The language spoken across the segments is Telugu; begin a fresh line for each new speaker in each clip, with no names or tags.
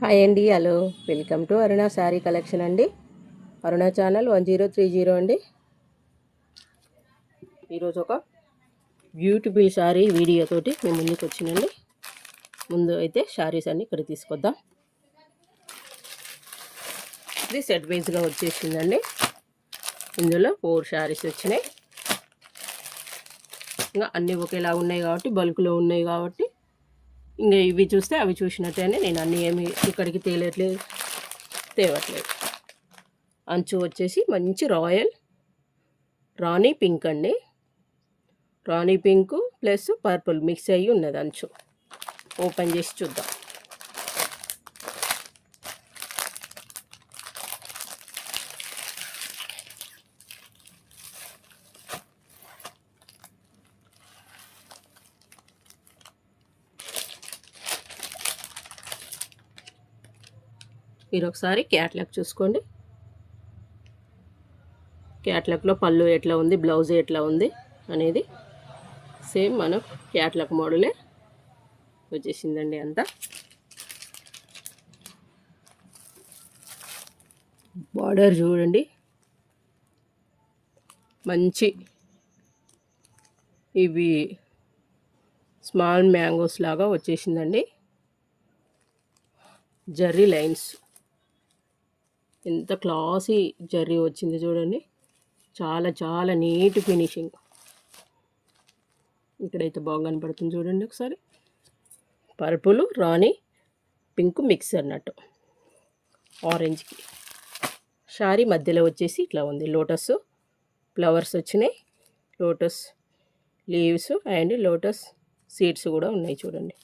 హాయ్ అండి hello. Welcome to Aruna sari collection అండి. Aruna channel one zero three zero అండి. ఈరోజు ఒక బ్యూటిఫుల్ శారీ వీడియోతోటి మేము ముందుకు వచ్చినండి ముందు అయితే శారీస్ అన్ని ఇక్కడ తీసుకొద్దాం. ఇది సెట్ వైజ్గా వచ్చేసిందండి. ఇందులో ఫోర్ శారీస్ వచ్చినాయి. ఇంకా అన్నీ ఒకేలా ఉన్నాయి కాబట్టి బల్క్లో ఉన్నాయి కాబట్టి ఇంకా ఇవి చూస్తే అవి చూసినట్టేనే నేను అన్నీ ఏమి ఇక్కడికి తేలట్లేదు. తేవట్లేదు. అంచు వచ్చేసి మంచి రాయల్ రాణి పింక్ అండి. రాణి పింక్ ప్లస్ పర్పుల్ మిక్స్ అయ్యి ఉన్నది అంచు. ఓపెన్ చేసి చూద్దాం. మీరు ఒకసారి క్యాట్లాగ్ చూసుకోండి. క్యాట్లాగ్లో పళ్ళు ఎట్లా ఉంది బ్లౌజ్ ఎట్లా ఉంది అనేది సేమ్ మన క్యాట్లాగ్ మోడలే వచ్చేసిందండి అంతా. బార్డర్ చూడండి. మంచి ఇవి స్మాల్ మ్యాంగోస్ లాగా వచ్చేసిందండి. జర్రీ లైన్స్. ఎంత క్లాసీ జర్రీ వచ్చింది చూడండి. చాలా చాలా నీట్ ఫినిషింగ్. ఇక్కడైతే బాగా కనపడుతుంది చూడండి ఒకసారి. పర్పుల్ రాణి పింక్ మిక్స్ అన్నట్టు. ఆరెంజ్కి. శారీ మధ్యలో వచ్చేసి ఇట్లా ఉంది. లోటస్ ఫ్లవర్స్ వచ్చినాయి. Lotus leaves and lotus seeds కూడా ఉన్నాయి చూడండి.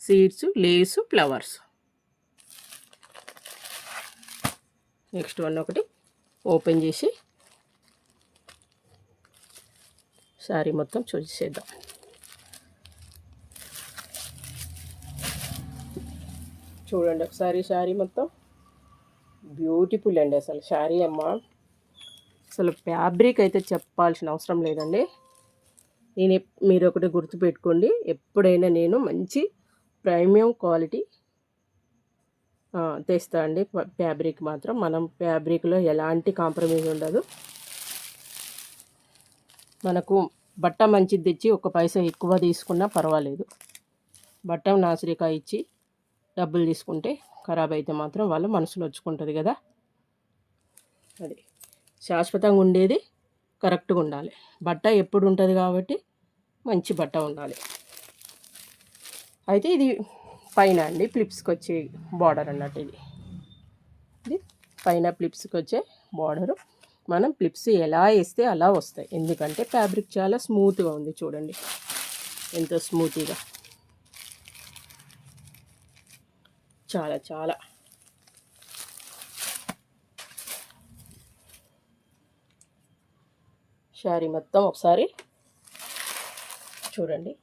Seeds leaves flowers. Next one ఒకటి ఓపెన్ చేసి శారీ మొత్తం చూసేద్దాం చూడండి ఒకసారి శారీ మొత్తం. బ్యూటిఫుల్ అండి అసలు శారీ అమ్మ. అసలు ఫ్యాబ్రిక్ అయితే చెప్పాల్సిన అవసరం లేదండి. నేను మీరు ఒకటి గుర్తుపెట్టుకోండి. ఎప్పుడైనా నేను మంచి ప్రీమియం క్వాలిటీ తెస్తా అండి ఫ్యాబ్రిక్ మాత్రం. మనం ఫ్యాబ్రిక్లో ఎలాంటి కాంప్రమైజ్ ఉండదు. మనకు బట్ట మంచిది తెచ్చి ఒక పైసా ఎక్కువ తీసుకున్నా పర్వాలేదు. బట్ట నాసిరికా ఇచ్చి డబ్బులు తీసుకుంటే ఖరాబ్ అయితే మాత్రం వాళ్ళ మనసులో వచ్చుకుంటుంది కదా. అది. శాశ్వతంగా ఉండేది కరెక్ట్గా ఉండాలి. బట్ట ఎప్పుడు ఉంటుంది కాబట్టి మంచి బట్ట ఉండాలి. అయితే ఇది పైన అండి ప్లిప్స్కి వచ్చే బార్డర్ అన్నట్టు ఇది. ఇది పైన ప్లిప్స్కి వచ్చే బార్డరు. మనం ప్లిప్స్ ఎలా వేస్తే అలా వస్తాయి. ఎందుకంటే ఫ్యాబ్రిక్ చాలా స్మూత్గా ఉంది చూడండి. ఎంతో స్మూతీగా. చాలా చాలా. శారీ మొత్తం ఒకసారి చూడండి.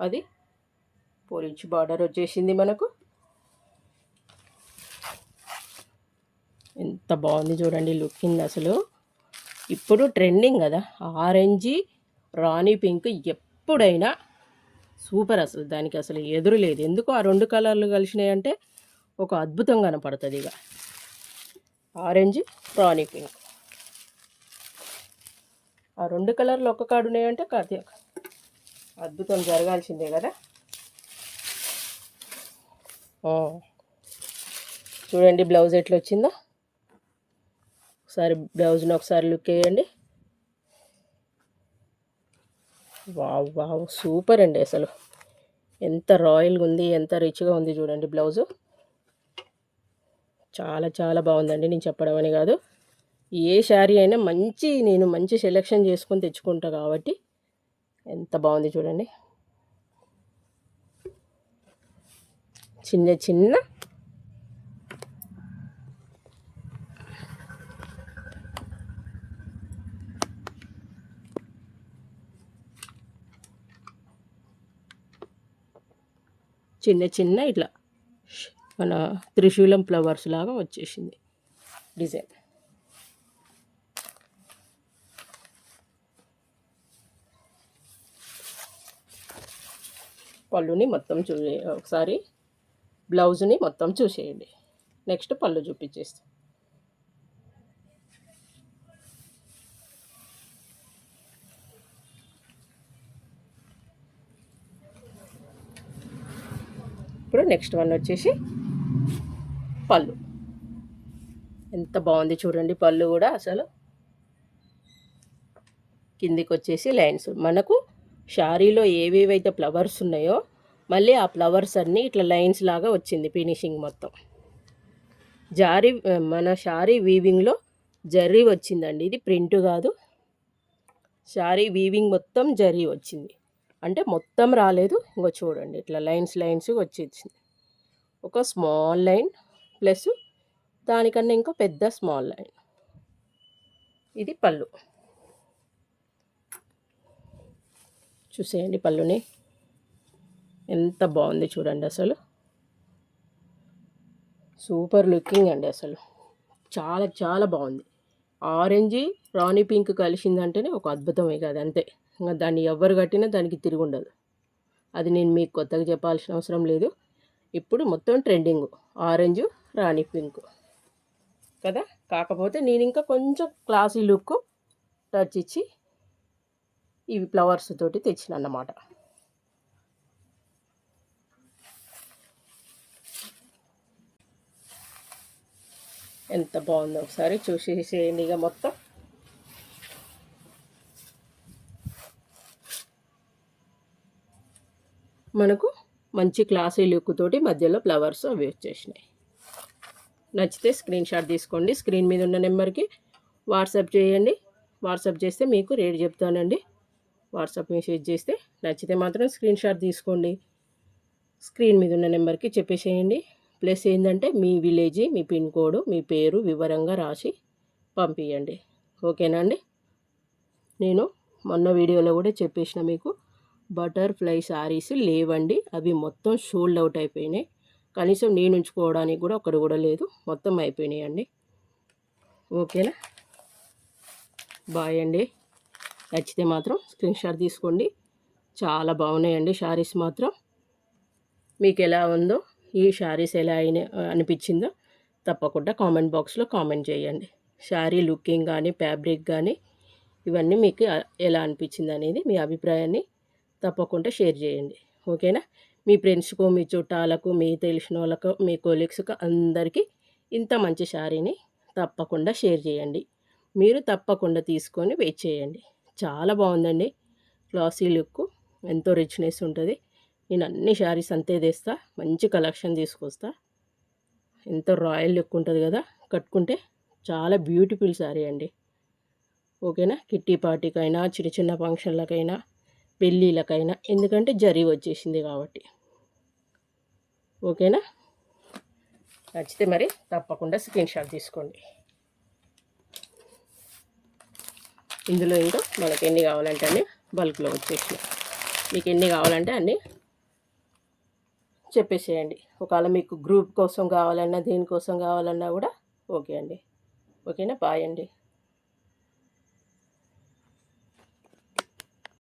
అది ఫోర్ ఇంచ్ బార్డర్ వచ్చేసింది మనకు. ఎంత బాగుంది చూడండి లుకింగ్ అసలు. ఇప్పుడు ట్రెండింగ్ కదా ఆరెంజ్ రాణి పింక్ ఎప్పుడైనా సూపర్ అసలు దానికి అసలు ఎదురు లేదు. ఎందుకు ఆ రెండు కలర్లు కలిసినాయి అంటే ఒక అద్భుతం కనపడుతుంది ఇక. ఆరెంజ్ రాణి పింక్. ఆ రెండు కలర్లు ఒక్క కాడు ఉన్నాయంటే కాదు అద్భుతం జరగాల్సిందే కదా. చూడండి బ్లౌజ్ ఎట్లా వచ్చిందో ఒకసారి బ్లౌజ్ని ఒకసారి లుక్ వేయండి. వావ్ వావ్ సూపర్ అండి అసలు. ఎంత రాయల్గా ఉంది ఎంత రిచ్గా ఉంది చూడండి బ్లౌజు. చాలా చాలా బాగుందండి నేను చెప్పడం అని కాదు. ఏ శారీ అయినా మంచి నేను మంచి సెలెక్షన్ చేసుకొని తెచ్చుకుంటా కాబట్టి ఎంత బాగుంది చూడండి. చిన్న చిన్న చిన్న చిన్న ఇట్లా మన త్రిశూలం ఫ్లవర్స్ లాగా వచ్చేసింది డిజైన్. పళ్ళుని మొత్తం చూ ఒకసారి బ్లౌజ్ని మొత్తం చూసేయండి. నెక్స్ట్ పళ్ళు చూపించేస్తాం. ఇప్పుడు నెక్స్ట్ వన్ వచ్చేసి పళ్ళు. ఎంత బాగుంది చూడండి పళ్ళు కూడా అసలు. కిందికి వచ్చేసి లైన్స్. మనకు షారీలో ఏవేవైతే ఫ్లవర్స్ ఉన్నాయో మళ్ళీ ఆ ఫ్లవర్స్ అన్నీ ఇట్లా లైన్స్ లాగా వచ్చింది ఫినిషింగ్ మొత్తం. జారీ మన షారీ వీవింగ్లో జర్రీ వచ్చిందండి. ఇది ప్రింట్ కాదు. షారీ వీవింగ్ మొత్తం జర్రీ వచ్చింది. అంటే మొత్తం రాలేదు. ఇంకో చూడండి ఇట్లా లైన్స్ లైన్స్ వచ్చేసింది. ఒక స్మాల్ లైన్ ప్లస్ దానికన్నా ఇంకా పెద్ద స్మాల్ లైన్ ఇది పళ్ళు. చూసేయండి పళ్ళుని. ఎంత బాగుంది చూడండి అసలు. సూపర్ లుకింగ్ అండి అసలు. చాలా చాలా బాగుంది. ఆరెంజ్ రాణి పింక్ కలిసిందంటేనే ఒక అద్భుతమే కాదు అంతే. ఇంకా దాన్ని ఎవరు కట్టినా దానికి తిరిగి ఉండదు. అది నేను మీకు కొత్తగా చెప్పాల్సిన అవసరం లేదు. ఇప్పుడు మొత్తం ట్రెండింగ్. ఆరెంజ్ రాణి పింక్. కదా? కాకపోతే నేను ఇంకా కొంచెం క్లాసీ లుక్ టచ్ ఇచ్చి ఇవి ఫ్లవర్స్ తోటి తెచ్చిన అన్నమాట ఎంత బాగుందో ఒకసారి చూసేసేయండి ఇక మొత్తం. మనకు మంచి క్లాసీ లుక్తోటి మధ్యలో ఫ్లవర్స్ అవి వచ్చేసినాయి. నచ్చితే స్క్రీన్ షాట్ తీసుకోండి. స్క్రీన్ మీద ఉన్న నెంబర్కి వాట్సాప్ చేయండి. వాట్సాప్ చేస్తే మీకు రేట్ చెప్తానండి. వాట్సాప్ మెసేజ్ చేస్తే నచ్చితే మాత్రం స్క్రీన్ షాట్ తీసుకోండి. స్క్రీన్ మీద ఉన్న నెంబర్కి చెప్పేసేయండి. ప్లస్ ఏంటంటే మీ విలేజ్ మీ పిన్ కోడ్ మీ పేరు వివరంగా రాసి పంపించండి ఓకేనా అండి? నేను మొన్న వీడియోలో కూడా చెప్పేసిన మీకు బటర్ఫ్లై శారీస్ లేవండి అవి మొత్తం షోల్డ్ అవుట్ అయిపోయినాయి. కనీసం నేను ఉంచుకోవడానికి కూడా ఒకటి కూడా లేదు మొత్తం అయిపోయినాయి అండి ఓకేనా? బాయ్ అండి. నచ్చితే మాత్రం స్క్రీన్ షాట్ తీసుకోండి. చాలా బాగున్నాయండి శారీస్ మాత్రం. మీకు ఎలా ఉందో ఈ శారీస్ ఎలా అయిన అనిపించిందో? తప్పకుండా కామెంట్ బాక్స్లో కామెంట్ చేయండి. శారీ లుకింగ్ కానీ ఫ్యాబ్రిక్ కానీ ఇవన్నీ మీకు ఎలా అనిపించింది అనేది మీ అభిప్రాయాన్ని తప్పకుండా షేర్ చేయండి. ఓకేనా? మీ ఫ్రెండ్స్కు మీ చుట్టాలకు మీ తెలిసిన వాళ్ళకు మీ కొలీగ్స్కు అందరికీ ఇంత మంచి శారీని తప్పకుండా షేర్ చేయండి. మీరు తప్పకుండా తీసుకొని వెయిట్ చేయండి. చాలా బాగుందండి. క్లాసీ లుక్ ఎంతో రిచ్నెస్ ఉంటుంది. నేను అన్ని శారీస్ అంతే తెస్తా మంచి కలెక్షన్ తీసుకొస్తా. ఎంత రాయల్ లుక్ ఉంటుంది కదా కట్టుకుంటే చాలా బ్యూటిఫుల్ శారీ అండి. ఓకేనా? కిట్టి పార్టీకైనా చిన్న చిన్న ఫంక్షన్లకైనా పెళ్ళిళ్ళకైనా ఎందుకంటే జరీ వచ్చేసింది కాబట్టి. ఓకేనా? నచ్చితే మరి తప్పకుండా స్క్రీన్ షాట్ తీసుకోండి. ఇందులో ఇంకా మనకి ఎన్ని కావాలంటే అన్నీ బల్క్లో వచ్చేసి మీకు ఎన్ని కావాలంటే అన్నీ చెప్పేసేయండి. ఒకవేళ మీకు గ్రూప్ కోసం కావాలన్నా దేనికోసం కావాలన్నా కూడా ఓకే అండి. ఓకేనా? బాయ్ అండి.